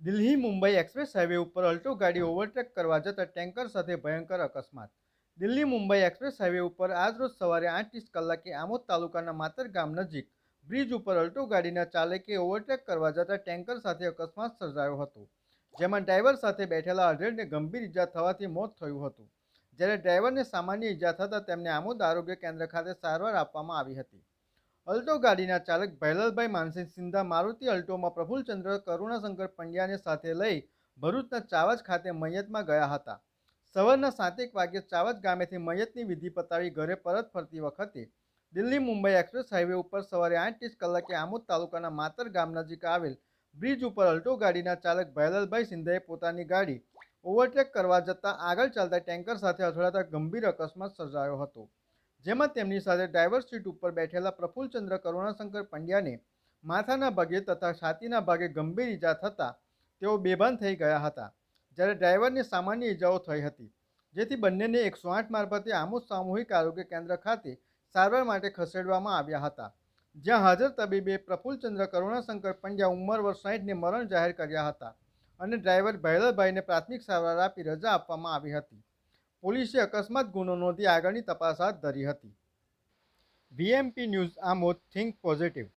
Delhi Mumbai express highway ઉપર Alto ગાડી overtake કરવા જતાં ટેન્કર સાથે ભયંકર અકસ્માત. દિલ્હી મુંબઈ એક્સપ્રેસ હાઈવે ઉપર આજરોજ સવારે આઠ ત્રીસ કલાકે આમોદ તાલુકાના માતર ગામ નજીક બ્રિજ ઉપર અલ્ટો ગાડીના ચાલકે ઓવરટેક કરવા જતાં ટેન્કર સાથે અકસ્માત સર્જાયો હતો, જેમાં ડ્રાઈવર સાથે બેઠેલા અઢેરને ગંભીર ઈજા થવાથી મોત થયું હતું. જ્યારે ડ્રાઈવરને સામાન્ય ઈજા થતાં તેમને આમોદ આરોગ્ય કેન્દ્ર ખાતે સારવાર આપવામાં આવી હતી. અલ્ટો ગાડીના ચાલક ભૈલલભાઈ માનસિંહ સિંધા મારુતિ અલ્ટોમાં પ્રફુલચંદ્ર કરુણાશંકર પંડ્યાને સાથે લઈ ભરૂચના ચાવજ ખાતે મયતમાં ગયા હતા. સવારના સાતેક વાગ્યે ચાવજ ગામેથી મયતની વિધિ પતાવી ઘરે પરત ફરતી વખતે દિલ્હી મુંબઈ એક્સપ્રેસ હાઈવે ઉપર સવારે આઠ ત્રીસ કલાકે આમોદ તાલુકાના માતર ગામ નજીક આવેલ બ્રિજ ઉપર અલ્ટો ગાડીના ચાલક ભૈલલભાઈ સિંધાએ પોતાની ગાડી ઓવરટેક કરવા જતાં આગળ ચાલતા ટેન્કર સાથે અથડાતા ગંભીર અકસ્માત સર્જાયો હતો. જેમાં તેમની સાથે ડ્રાઈવર સીટ ઉપર બેઠેલા પ્રફુલચંદ્ર કરુણાશંકર પંડ્યાને માથાના ભાગે તથા છાતીના ભાગે ગંભીર ઈજા થતાં તેઓ બેભાન થઈ ગયા હતા, જ્યારે ડ્રાઈવરને સામાન્ય ઈજાઓ થઈ હતી, જેથી બંનેને એકસો આઠ મારફતે આમોદ સામૂહિક આરોગ્ય કેન્દ્ર ખાતે સારવાર માટે ખસેડવામાં આવ્યા હતા. જ્યાં હાજર તબીબે પ્રફુલચંદ્ર કરુણાશંકર પંડ્યા ઉંમર વર્ષ સાહીઠને મરણ જાહેર કર્યા હતા અને ડ્રાઈવર ભૈરવભાઈને પ્રાથમિક સારવાર આપી રજા આપવામાં આવી હતી. પોલીસે અકસ્માત ગુનો નોંધી આગળની તપાસ હાથ ધરી હતી. VMP News Amod think positive